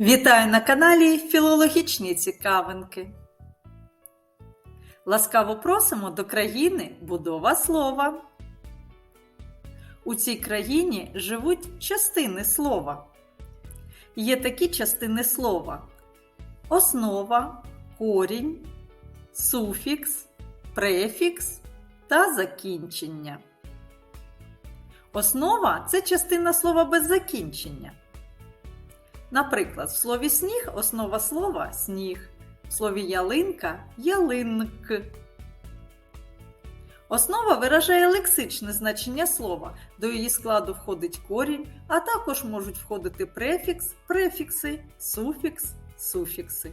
Вітаю на каналі Філологічні цікавинки. Ласкаво просимо до країни будова слова. У цій країні живуть частини слова. Є такі частини слова: основа, корінь, суфікс, префікс та закінчення. Основа це частина слова без закінчення. Наприклад, в слові сніг основа слова сніг, в слові ялинка ялинк. Основа виражає лексичне значення слова. До її складу входить корінь, а також можуть входити префікс, префікси, суфікс, суфікси.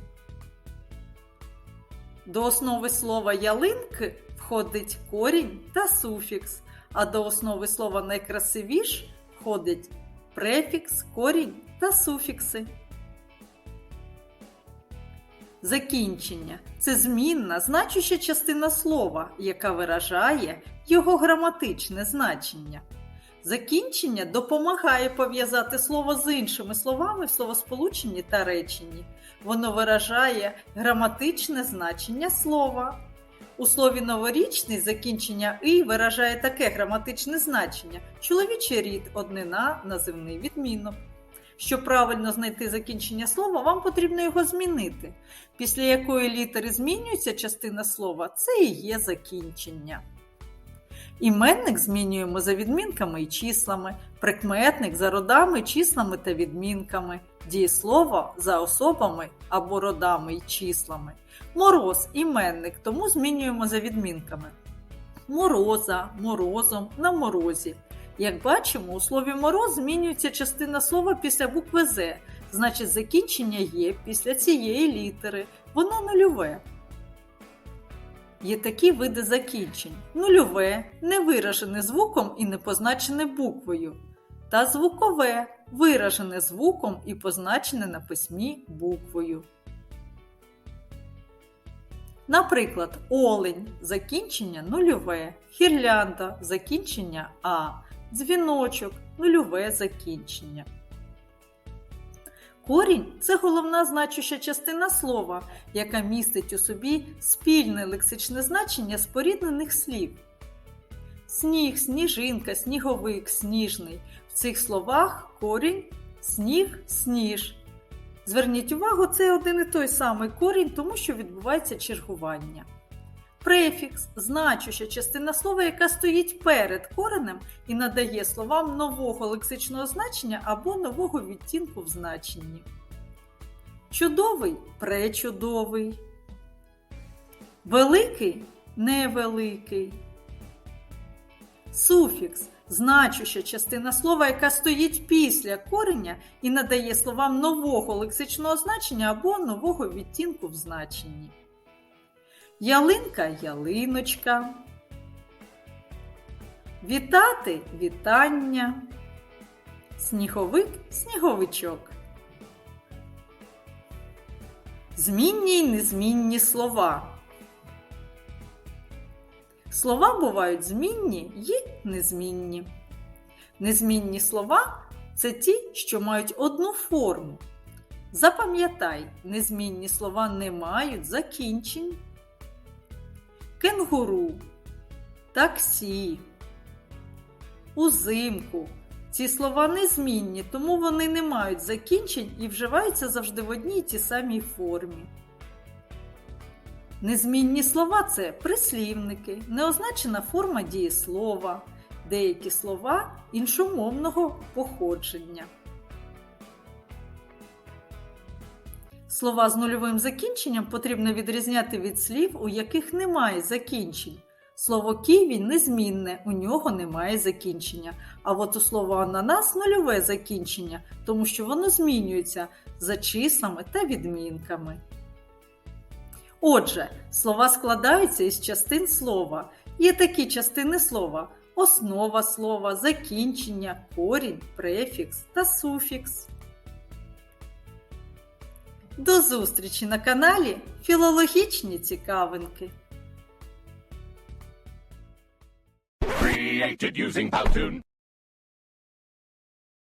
До основи слова ялинк входить корінь та суфікс, а до основи слова найкрасивіш входить префікс, корінь та суфікси. Закінчення це змінна, значуща частина слова, яка виражає його граматичне значення. Закінчення допомагає пов'язати слово з іншими словами в словосполученні та реченні. Воно виражає граматичне значення слова. У слові новорічний закінчення и виражає таке граматичне значення: чоловічий рід, однина, називний відмінок. Щоб правильно знайти закінчення слова, вам потрібно його змінити. Після якої літери змінюється частина слова, це і є закінчення. Іменник змінюємо за відмінками і числами, прикметник за родами, числами та відмінками, дієслово за особами або родами і числами. Мороз іменник, тому змінюємо за відмінками. Мороза, морозом, на морозі. Як бачимо, у слові мороз змінюється частина слова після букви З, значить закінчення є після цієї літери. Воно нульове. Є такі види закінчень: нульове, не виражене звуком і не позначене буквою, та звукове, виражене звуком і позначене на письмі буквою. Наприклад, олень закінчення нульове, хірлянда закінчення А, дзвіночок нульове закінчення. Корінь це головна значуща частина слова, яка містить у собі спільне лексичне значення споріднених слів. Сніг, сніжинка, сніговик, сніжний. В цих словах корінь сніг, сніж. Зверніть увагу, це один і той самий корінь, тому що відбувається чергування. Префікс значуща частина слова, яка стоїть перед коренем і надає словам нового лексичного значення або нового відтінку в значенні. Чудовий пречудовий. Великий невеликий. Суфікс значуща частина слова, яка стоїть після кореня і надає словам нового лексичного значення або нового відтінку в значенні. Ялинка ялиночка. Вітати вітання. Сніговик сніговичок. Змінні й незмінні слова. Слова бувають змінні й незмінні. Незмінні слова це ті, що мають одну форму. Запам'ятай, незмінні слова не мають закінчень. Кенгуру, таксі, узимку. Ці слова незмінні, тому вони не мають закінчень і вживаються завжди в одній і тій самій формі. Незмінні слова це прислівники, неозначена форма дієслова, деякі слова іншомовного походження. Слова з нульовим закінченням потрібно відрізняти від слів, у яких немає закінчень. Слово ківі незмінне, у нього немає закінчення. А от у слово ананас нульове закінчення, тому що воно змінюється за числами та відмінками. Отже, слова складаються із частин слова. Є такі частини слова: основа слова, закінчення, корінь, префікс та суфікс. До зустрічі на каналі Філологічні цікавинки. Created using Powtoon.